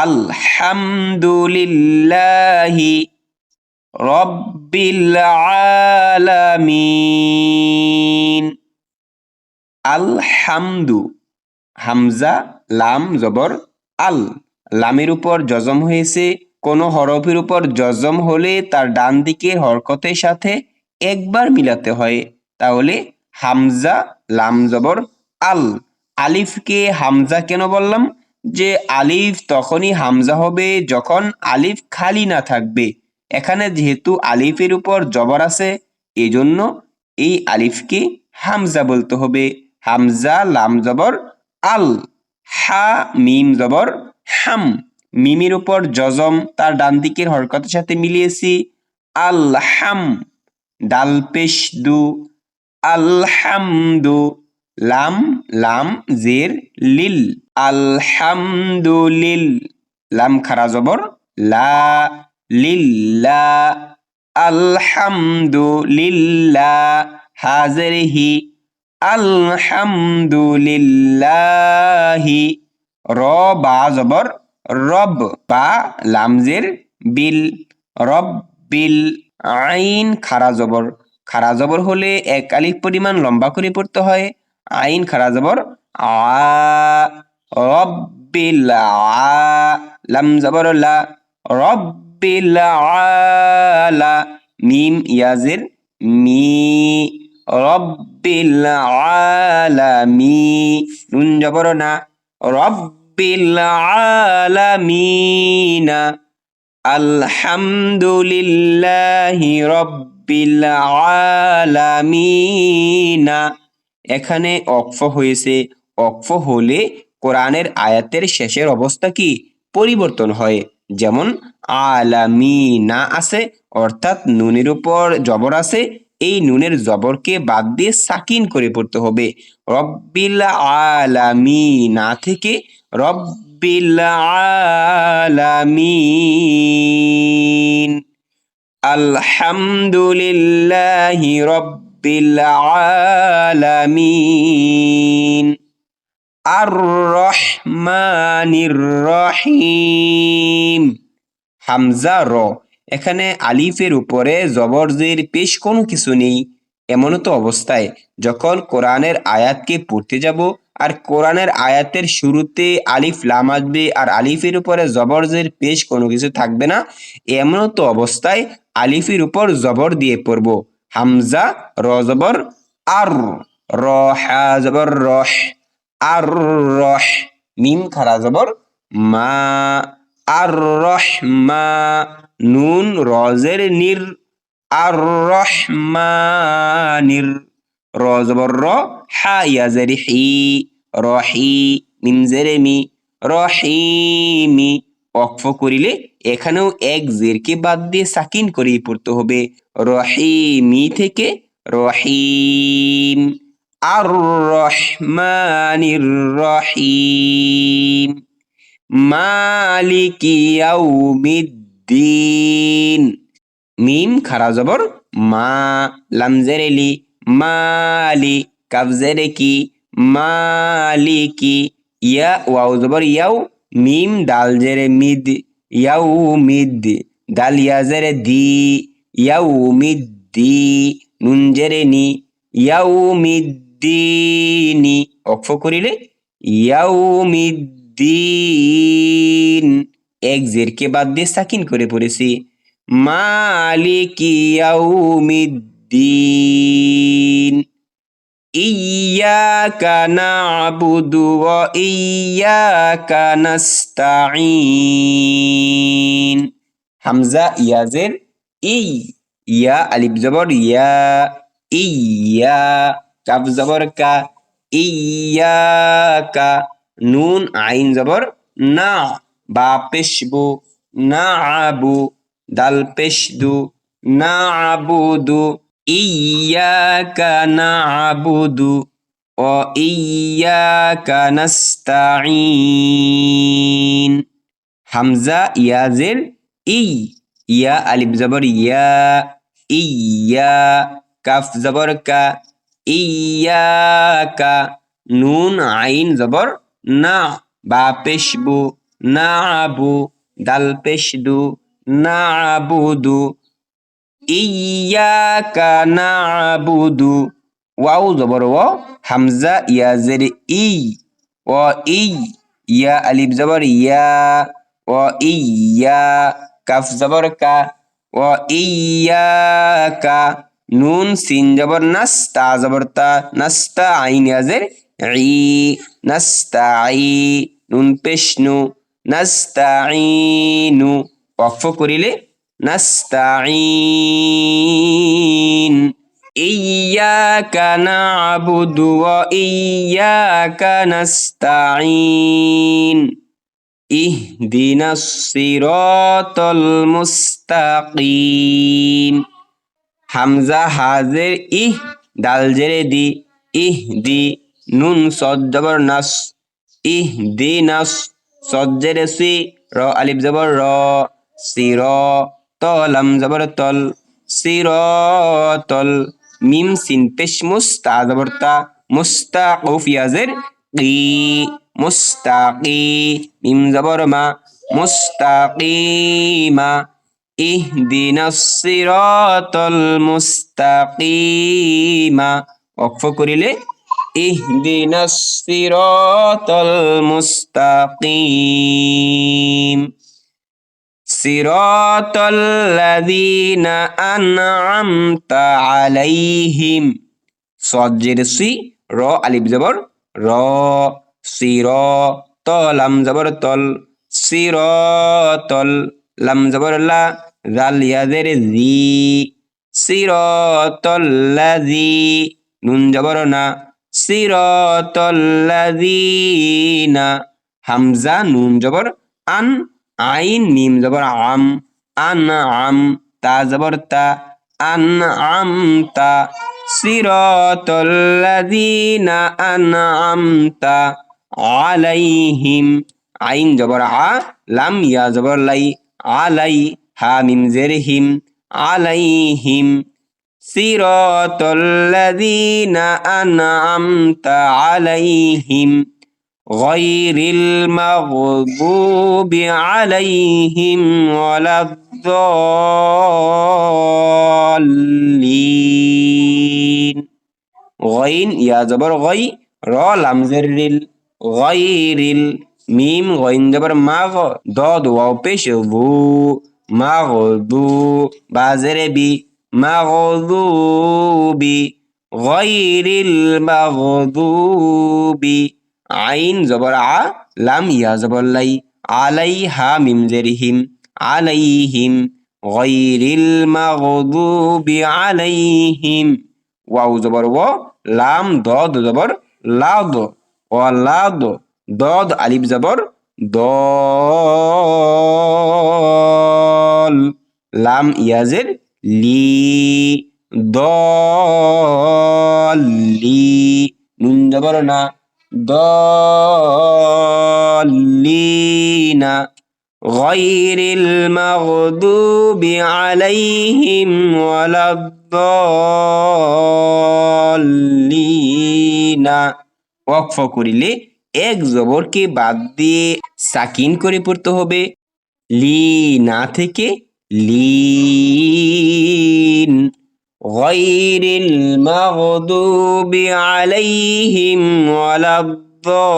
আলহামদুলিল্লাহি রব্বিল আলামিন। আলহামদু, হামজা, লাম, জবর, আল। লামের উপর জজম হয়েছে, কোনো হরফের উপর জজম হলে তার ডান দিকের হরকতের সাথে একবার মিলাতে হয়। তাহলে হামজা, লাম, জবর, আল। আলিফকে হামজা কেন বললাম? যে আলিফ তখনই হামজা হবে যখন আলিফ খালি না থাকবে। এখানে যেহেতু আলিফের উপর জবর আছে, এজন্য এই আলিফকে হামজা বলতে হবে। হামজা লাম জবর, আল, হা, মিম জবর, হাম, মিমের উপর জজম, তার ডান দিকের হরকতের সাথে মিলিয়েছি। আল হাম, ডাল পেশ দু আলহামদু লাম লাম, জের লিল, আলহামদুলিল, লাম খারা জবর, লা, লিল্লা আলহামদুলিল্লাহ হাজের হি আলহামদুলিল্লাহি, র, বা জবর, রব, বা লামজের, বিল রব বিল আইন, খারা জবর। খারা জবর হলে এক আলিফ পরিমাণ লম্বা করে পড়তে হয়। আইন, খারা জবর রব্বিল লাম জবর লা রব্বিল আলা মিম, ইয়াজের, মি রব্বিল আলামি নুন জবর না রব্বিল আলামিনা আলহামদুলিল্লাহি রব্বিল আলামিনা এখানে অক্ফ হয়েছে অক্ফ হলে কোরআনের আয়াতের শেষের অবস্থা কি? পরিবর্তন হয়। যেমন আলামি না আছে, অর্থাৎ নুনের উপর জবর আছে। এই নুনের জবরকে বাদ দিয়ে সাকিন করে পড়তে হবে। রব্বিল আলামিনা থেকে রব্বিল আলামিন। আলহামদুলিল্লাহি রব্বিল আলামিন। আর রহমানির রহিম হামজা, র। এখানে আলিফের উপরে জবরজের পেশ কোনো কিছু নেই এমন তো অবস্থায়। যখন কোরআনের আয়াতকে পড়তে যাব আর কোরআনের আয়াতের শুরুতে আলিফ লাম আসবে আর আলিফের উপরে জবরজের পেশ কোনো কিছু থাকবে না এমন তো অবস্থায় আলিফের উপর জবর দিয়ে পড়ব। হামজা, র জবর আর র জবর, রহ। আর রহ মিম খারা জবর, মা আর রহমা নুন, রজের নির আর রহমানির র জবর, র, হা ইয়াজের হি রহি মিম জেরে মি রহিমি অক্ফ করিলে এখানেও এক জেরকে বাদ দিয়ে সাকিন করেই পড়তে হবে। রহিমি থেকে রহিম আর রহিম মালিকি ইয়াউমিদ্দিন মিম খারা জবর মা লামজেরেলি মালি কাফজেরে কি মালিকি ইয়া ওয়াও জবর ইয়াও মিম ডাল জেরে মিদ ইয়াউ মিদ দাল ইয়া জেরে দি ইয়াউ মিদ্দি নুন জেরে নি ইয়াউ মিদ্দিনি অক্ষ করিলে ইয়াউ মিদ্দিন এক জেরকে বাদ দিয়ে সাকিন করে পড়েছি। মালিকি ইয়াউমিদ্দিন। ইয়াকা না'বুদু ওয়া ইয়াকা নাস্তাঈন। হামজা ইয়াজের ই, ইয়া, আলিফ জবর, ইয়া ইয়া। কাফ জবর কা, ইয়াকা, নুন, আইন জবর, না, বা পেশবু, না আবু, দাল পেশদু, না আবুদু, ইয়াকা, না আবুদু ও ইয়াকা, নাস্তাঈন। হামজা ইয়াজের ই, ইয়া, আলিফ জবর, ইয়া ইয়া, কাফ জবর, কা ইয়াকা, নুন, আইন, জবর, না বা পেশবু নাবু দাল পেশ দু নাবুদু ইয়াকা নাবুদু ওয়াও, জবর, ও, হামজা ইয়া জের ই, ও, ই, ইয়া, আলিফ, জবর, ইয়া, ও ইয়া, কাফ, জবর, কা, ও ইয়াকা নুন, সিন জবর নাস, তা জবর তা নাস্তা আইন ইয়াজের ই নাস্তা আই, নুন পেশনু নাস্তাইনু ওয়াকফ করিলে নাস্তাইন ইয়াকা নাবুদু ওয়া ইয়াকা নাস্তাইন ইহদিনাস সিরাতাল মুস্তাকিম। হামজা হাজের ইহ দাল জেরে দি, ইহ দি নুন সদ জবর নাস, ইহ দি নাস সদ জেরে সি, র আলিফ জবর র সির তলাম জবর তল সির তল, মিম সিন পেশ মুস্তা জবর তা মুস্তাকুফ ইয়াজের কি মুস্তাকি মিম জবর মা মুস্তাকিমা ইহদিনাস সিরাতাল মুস্তাকিমা। ওয়াকফ করিলে ইহদিনাস সিরাতাল মুস্তাকিম সিরাতাল্লাযীনা আন'আমতা আলাইহিম। সজ্জের সি, র, আলিফ জবর, র। সির ত লাম জবর তল। সির তল লাম জবর লা। জাল ইয়াদের জি সির তল্লাজি নুন জবর না সির তল্লাজিনা হামজা, নুন জবর, আন, আইন, মিম জবর, আম, আন, আম, তা জবর, তা, আন, আম, তা সিরাতাল্লাযীনা আন'আমতা আলাইহিম, আইন জবর, আ, লাম, ইয়া জবর, লাই, আলাই حامم زرهم عليهم. صراط الذين أنعمت عليهم. غير المغضوب عليهم ولا الضالين. غين يا زبر غي را لمزر غير الميم غين زبر مغ ضاد واو بيش ذو মাগদু বাজেরে বি মাগদুবি গয়রিল মাগদুবি। আইন জবর আ, লাম ইয়া জবর লাই, আলাইহা মিম জেরিহিম, আলাইহিম গয়রিল মাগদুবি আলাইহিম। ওয়াও জবর ও, লাম দদ জবর লাদ, ও লাদ দদ আলিফ জবর দল লাম ইয়াজের লি দলি নুন জবর না দলিনা غير المغضوب عليهم ولا الضالين ওয়াকফ করিলে এক জবরকে বাদ দিয়ে সাকিন করে পড়তে হবে লি না থেকে লিন غير المغضوب عليهم ولا الضالين